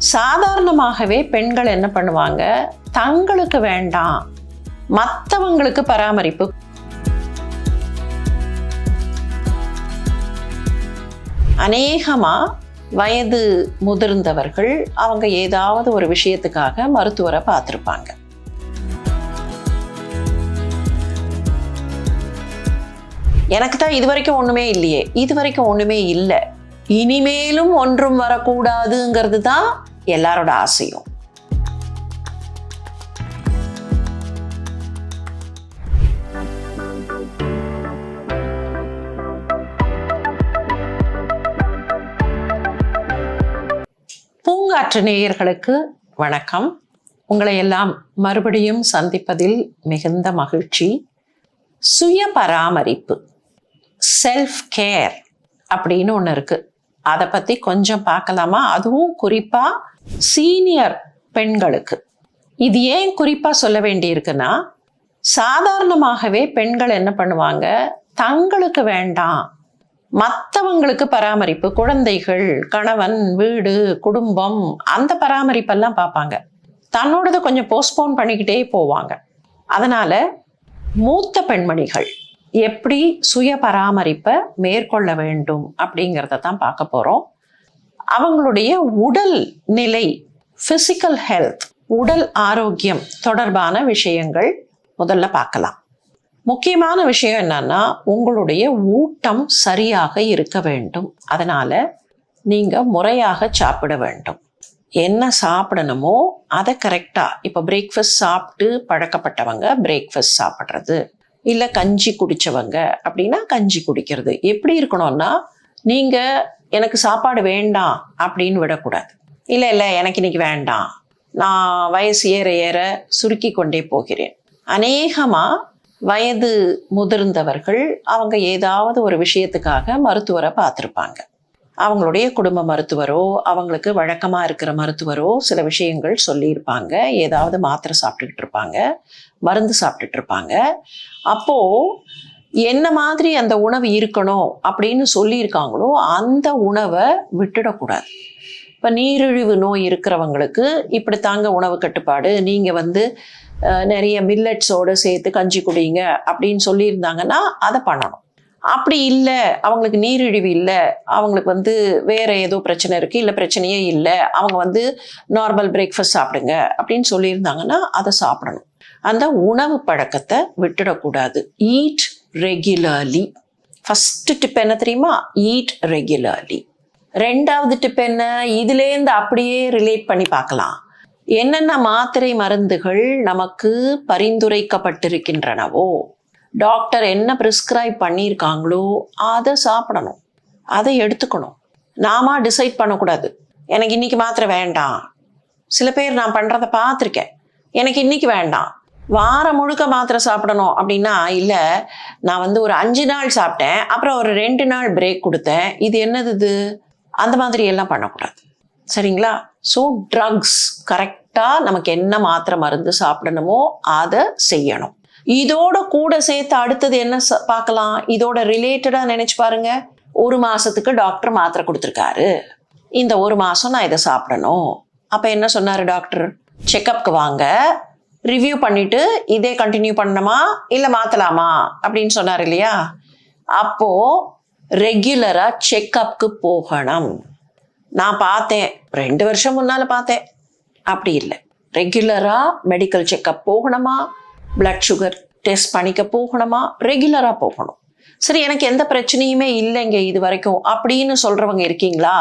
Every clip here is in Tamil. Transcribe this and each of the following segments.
சாதாரணமாகவே பெண்கள் என்ன பண்ணுவாங்க? தங்களுக்கு வேண்டாம். மற்றவங்களுக்கு பராமரிப்பு. அநேகமாக வயது முதிர்ந்தவர்கள் அவங்க ஏதாவது ஒரு விஷயத்துக்காக மருத்துவரை பார்த்துருப்பாங்க. எனக்கு தான் இது வரைக்கும் இல்லையே. இது வரைக்கும் இல்லை. இனிமேலும் ஒன்றும் வரக்கூடாதுங்கிறது தான் எல்லாரோட ஆசையும். பூங்காற்று நேயர்களுக்கு வணக்கம். உங்களை எல்லாம் மறுபடியும் சந்திப்பதில் மிகுந்த மகிழ்ச்சி. சுய பராமரிப்பு செல்ஃப் கேர் அப்படின்னு ஒன்று இருக்குது அதை பற்றி கொஞ்சம் பார்க்கலாமா? அதுவும் குறிப்பாக சீனியர் பெண்களுக்கு. இது ஏன் குறிப்பாக சொல்ல வேண்டியிருக்குன்னா சாதாரணமாகவே பெண்கள் என்ன பண்ணுவாங்க? தங்களுக்கு வேண்டாம். மற்றவங்களுக்கு பராமரிப்பு குழந்தைகள் கணவன் வீடு குடும்பம் அந்த பராமரிப்பெல்லாம் பார்ப்பாங்க. தன்னோடதை கொஞ்சம் போஸ்ட்போன் பண்ணிக்கிட்டே போவாங்க. அதனால மூத்த பெண்மணிகள் எப்படி சுய பராமரிப்பை மேற்கொள்ள வேண்டும் அப்படிங்கிறத தான் பார்க்க போகிறோம் அவங்களுடைய உடல் நிலை ஃபிசிக்கல் ஹெல்த் உடல் ஆரோக்கியம் தொடர்பான விஷயங்கள் முதல்ல பார்க்கலாம். முக்கியமான விஷயம் என்னன்னா உங்களுடைய ஊட்டம் சரியாக இருக்க வேண்டும். அதனால நீங்கள் முறையாக சாப்பிட வேண்டும். என்ன சாப்பிடணுமோ அதை கரெக்டாக இப்போ பிரேக்ஃபாஸ்ட் சாப்பிட்டு பழக்கப்பட்டவங்க பிரேக்ஃபாஸ்ட் சாப்பிட்றது. இல்லை கஞ்சி குடித்தவங்க அப்படின்னா கஞ்சி குடிக்கிறது. எப்படி இருக்கணும்னா நீங்கள் எனக்கு சாப்பாடு வேண்டாம் அப்படின்னு விடக்கூடாது. இல்லை இல்லை எனக்கு இன்னைக்கு வேண்டாம். நான் வயசு ஏற ஏற சுருக்கி கொண்டே போகிறேன். அநேகமாக வயது முதிர்ந்தவர்கள் அவங்க ஏதாவது ஒரு விஷயத்துக்காக மருத்துவரை பார்த்துருப்பாங்க. அவங்களுடைய குடும்ப மருத்துவரோ அவங்களுக்கு வழக்கமாக இருக்கிற மருத்துவரோ சில விஷயங்கள் சொல்லியிருப்பாங்க. ஏதாவது மாத்திரை சாப்பிட்டுக்கிட்டு இருப்பாங்க. மருந்து சாப்பிட்டுட்டு இருப்பாங்க. அப்போது என்ன மாதிரி அந்த உணவு இருக்கணும் அப்படின்னு சொல்லியிருக்காங்களோ அந்த உணவை விட்டுடக்கூடாது. இப்போ நீரிழிவு நோய் இருக்கிறவங்களுக்கு இப்படி தாங்க உணவு கட்டுப்பாடு. நீங்கள் வந்து நிறைய மில்லட்ஸோடு சேர்த்து கஞ்சி குடிங்க அப்படின்னு சொல்லியிருந்தாங்கன்னா அதை பண்ணணும். அப்படி இல்லை. அவங்களுக்கு நீரிழிவு இல்லை. அவங்களுக்கு வந்து வேற ஏதோ பிரச்சனை இருக்குது இல்லை பிரச்சனையே இல்லை. அவங்க வந்து நார்மல் பிரேக்ஃபாஸ்ட் சாப்பிடுங்க அப்படின்னு சொல்லியிருந்தாங்கன்னா அதை சாப்பிடணும். அந்த உணவு பழக்கத்தை விட்டுடக்கூடாது. ஈட் ரெகுலர்லி ஃபஸ்ட்டு டிப் என்ன தெரியுமா? ஈட் ரெகுலர்லி ரெண்டாவது டிப் என்ன? இதுலேருந்து அப்படியே ரிலேட் பண்ணி பார்க்கலாம். என்னென்ன மாத்திரை மருந்துகள் நமக்கு பரிந்துரைக்கப்பட்டிருக்கின்றனவோ டாக்டர் என்ன ப்ரிஸ்கிரைப் பண்ணியிருக்காங்களோ அதை சாப்பிடணும். அதை எடுத்துக்கணும். நாம டிசைட் பண்ணக்கூடாது. எனக்கு இன்னைக்கு மாத்திரை வேண்டாம். சில பேர் நான் பண்ணுறத பார்த்துருக்கேன். எனக்கு இன்னைக்கு வேண்டாம். வாரம் முழுக்க மாத்திரை சாப்பிடணும் அப்படின்னா இல்லை நான் வந்து ஒரு அஞ்சு நாள் சாப்பிட்டேன் அப்புறம் ஒரு ரெண்டு நாள் பிரேக் கொடுத்தேன். இது என்னது இது? அந்த மாதிரி எல்லாம் பண்ணக்கூடாது. சரிங்களா? ஸோ ட்ரக்ஸ் கரெக்டாக நமக்கு என்ன மாத்திரை மருந்து சாப்பிடணுமோ அதை செய்யணும். இதோட கூட சேர்த்து அடுத்தது என்ன ச- பார்க்கலாம். இதோட ரிலேட்டடாக நினைச்சு பாருங்க. ஒரு மாசத்துக்கு டாக்டர் மாத்திரை கொடுத்துருக்காரு. இந்த ஒரு மாசம் நான் இதை சாப்பிடணும். அப்போ என்ன சொன்னாரு டாக்டர் செக்கப்க்கு வாங்க. ரிவ்யூ பண்ணிட்டு இதே கண்டினியூ பண்ணணுமா? இல்லை மாற்றலாமா அப்படின்னு சொன்னார் இல்லையா? அப்போ ரெகுலராக செக்கப்க்கு போகணும். நான் பார்த்தேன். ரெண்டு வருஷம் முன்னால் பார்த்தேன். அப்படி இல்லை. ரெகுலராக மெடிக்கல் செக்கப் போகணுமா? பிளட் சுகர் டெஸ்ட் பண்ணிக்க போகணுமா? ரெகுலராக போகணும். சரி எனக்கு எந்த பிரச்சனையுமே இல்லைங்க இது வரைக்கும். அப்படின்னு சொல்கிறவங்க இருக்கீங்களா?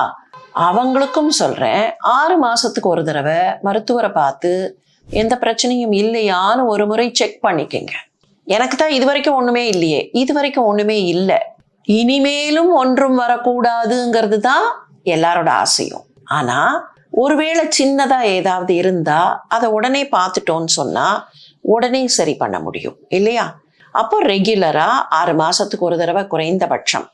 அவங்களுக்கும் சொல்கிறேன் ஆறு மாதத்துக்கு ஒரு தடவை மருத்துவரை பார்த்து எந்த பிரச்சனையும் இல்லையான்னு ஒரு முறை செக் பண்ணிக்கங்க. எனக்கு தான் இது வரைக்கும் ஒன்றுமே இல்லையே. இது வரைக்கும் ஒன்றுமே இல்லை. இனிமேலும் ஒன்றும் வரக்கூடாதுங்கிறது தான் எல்லாரோட ஆசையும். ஆனால் ஒருவேளை சின்னதாக ஏதாவது இருந்தால் அதை உடனே பார்த்துட்டோன்னு சொன்னால் உடனே சரி பண்ண முடியும் இல்லையா? அப்போ ரெகுலராக ஆறு மாதத்துக்கு ஒரு தடவை குறைந்தபட்சம்.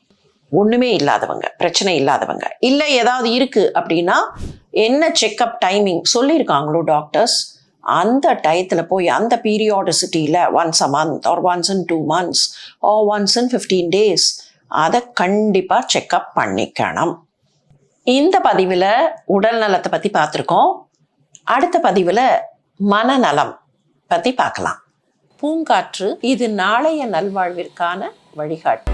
ஒன்றுமே இல்லாதவங்க பிரச்சனை இல்லாதவங்க. இல்லை ஏதாவது இருக்குது அப்படின்னா என்ன செக்கப் டைமிங் சொல்லியிருக்காங்களோ டாக்டர்ஸ் அந்த டயத்தில் போய் அந்த பீரியாடிசிட்டியில் once a month or once in two months or once in fifteen days அதை கண்டிப்பாக செக்கப் பண்ணிக்கணும். இந்த பதிவில் உடல் நலத்தை பற்றி பார்த்துருக்கோம். அடுத்த பதிவில் மனநலம் பற்றி பார்க்கலாம். பூங்காற்று இது நாளைய நல்வாழ்விற்கான வழிகாட்டு.